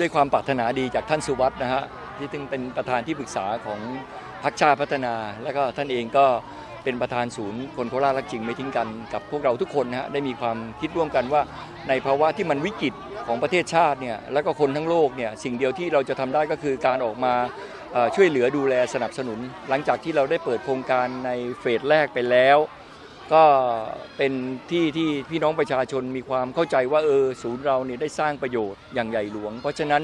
ด้วยความปรารถนาดีจากท่านสุวัสด์นะฮะที่ซึ่งเป็นประธานที่ปรึกษาของพรรคชาติพัฒนา แล้วก็ท่านเองก็เป็นประธานศูนย์คนโคราชรักจริงไม่ทิ้งกันกับพวกเราทุกคนนะฮะได้มีความคิดร่วมกันว่า ในภาวะที่มันวิกฤตของประเทศชาติเนี่ยแล้วก็คนทั้งโลกเนี่ยสิ่งเดียวที่เราจะทำได้ก็คือการออกมาช่วยเหลือดูแลสนับสนุน หลังจากที่เราได้เปิดโครงการในเฟสแรกไปแล้ว ก็เป็นที่ที่พี่น้องประชาชนมีความเข้าใจว่าเออศูนย์เราเนี่ยได้สร้างประโยชน์อย่างใหญ่หลวง เพราะฉะนั้น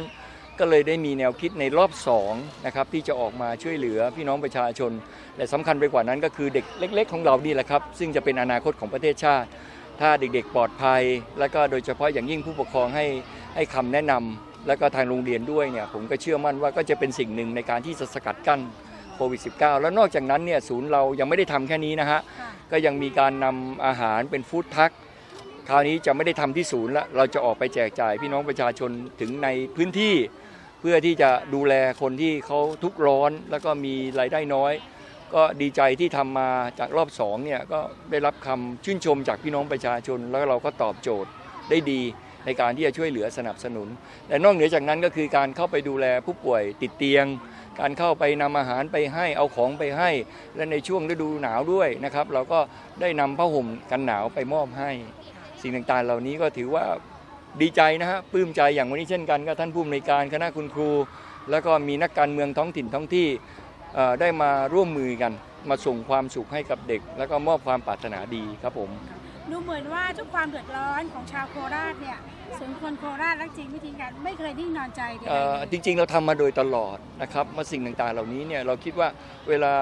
ก็เลยได้มีแนวคิดในรอบ2นะครับที่จะออกมาช่วยเหลือพี่น้องประชาชน และสำคัญไปกว่านั้นก็คือเด็กเล็ก ๆ ของเรานี่แหละครับ ซึ่งจะเป็นอนาคตของประเทศชาติ ถ้าเด็กๆปลอดภัย แล้วก็โดยเฉพาะอย่างยิ่งผู้ปกครองให้ให้คำแนะนำแล้วก็ทางโรงเรียนด้วยเนี่ยผมก็เชื่อมั่นว่าก็จะเป็นสิ่งหนึ่งในการที่จะสกัดกั้น ควิด -19 แล้วนอกจากนั้นเนี่ยศูนย์เรายังไม่ได้ทำแค่นี้นะฮะค่ะก็ยังมีการนำอาหารเป็นฟู้ดทัคคราวนี้จะไม่ได้ทำที่ศูนย์ละเราจะออกไปแจกจ่ายพี่น้องประชาชนถึงในพื้นที่ เพื่อที่จะดูแลคนที่เขาทุกข์ร้อนแล้วก็มีรายได้น้อย ก็ดีใจที่ทำมาจากรอบสองเนี่ยก็ได้รับคำชื่นชมจากพี่น้องประชาชน แล้วเราก็ตอบโจทย์ได้ดีในการที่จะช่วยเหลือสนับสนุน แต่นอกเหนือจากนั้นก็คือการเข้าไปดูแลผู้ป่วยติดเตียง การเข้าไปนำอาหารไปให้เอาของไปให้ และในช่วงฤดูหนาวด้วยนะครับ เราก็ได้นำผ้าห่มกันหนาวไปมอบให้ สิ่งต่างๆ เหล่านี้ก็ถือว่าดีใจนะฮะปลื้มใจอย่างวันนี้เช่นกันก็ท่านผู้อำนวยการคณะคุณครู แล้วก็มีนักการเมืองท้องถิ่นท้องที่ได้มาร่วมมือกัน มาส่งความสุขให้กับเด็ก แล้วก็มอบความปรารถนาดีครับผม ดูเหมือนว่าทุกความเดือดร้อนของชาวโคราชเนี่ยศูนคนโคราชรักจริงไม่ทิ้งกันไม่เคยนิ่งนอนใจเลยเอ่อจริง ๆ เราทำมาโดยตลอดนะครับมาสิ่งต่างๆ เหล่านี้เนี่ยเราคิดว่าเวลา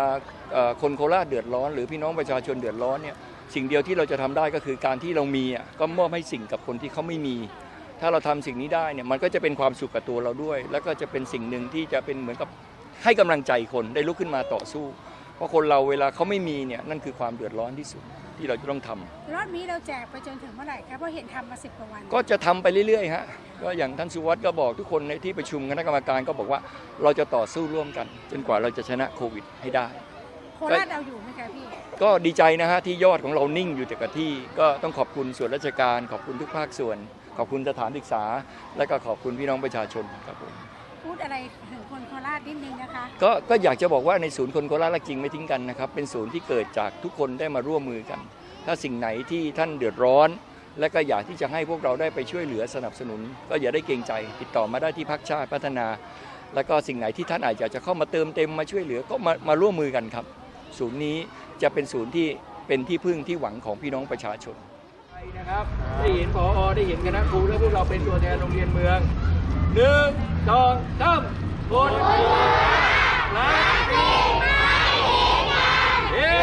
คนโคราชเดือดร้อน หรือพี่น้องประชาชนเดือดร้อนเนี่ยสิ่งเดียวที่เราจะทำได้ก็คือการที่เรามีอะก็มอบให้สิ่งกับคนที่เขาไม่มี ถ้าเราทำสิ่งนี้ได้เนี่ยมันก็จะเป็นความสุขกับตัวเราด้วย แล้วก็จะเป็นสิ่งหนึ่งที่จะเป็นเหมือนกับให้กำลังใจคนได้ลุกขึ้นมาต่อสู้ เพราะคนเราเวลาเขาไม่มีเนี่ยนั่นคือความเดือดร้อนที่สุดที่เราจะต้องทำ รอบนี้เราแจกไปจนถึงเมื่อไหร่ครับเพราะเห็นทำมาสิบกว่าวัน ก็จะทำไปเรื่อยๆฮะก็อย่างท่านสุวัสด์ก็บอกทุกคนในที่ประชุมคณะกรรมการก็บอกว่าเราจะต่อสู้ร่วมกัน จนกว่าเราจะชนะโควิดให้ได้ โคราชเอาอยู่ไหมคะพี่ ก็ดีใจนะฮะที่ยอดของเรานิ่งอยู่แต่กับที่ ก็ต้องขอบคุณส่วนราชการ ขอบคุณทุกภาคส่วน ขอบคุณสถานศึกษา และก็ขอบคุณพี่น้องประชาชนครับผม พูดอะไรถึงคนโคราชนิดนึงนะคะก็ก็อยากจะบอกว่าในศูนย์คนโคราชรักจริงไม่ทิ้งกันนะครับ เป็นศูนย์ที่เกิดจากทุกคนได้มาร่วมมือกัน ถ้าสิ่งไหนที่ท่านเดือดร้อน และก็อยากที่จะให้พวกเราได้ไปช่วยเหลือสนับสนุน ก็อย่าได้เกรงใจ ติดต่อมาได้ที่พักชาติพัฒนา แล้วก็สิ่งไหนที่ท่านอาจจะเข้ามาเติมเต็มมาช่วยเหลือก็มามาร่วมมือกันครับ ศูนย์นี้จะเป็นศูนย์ที่เป็นที่พึ่งที่หวังของพี่น้องประชาชนนะครับได้เห็นพอได้เห็นคณะครูและพวกเราเป็นตัวแทนโรงเรียนเมือง หนึ่งสองสามคนรักจริงเย้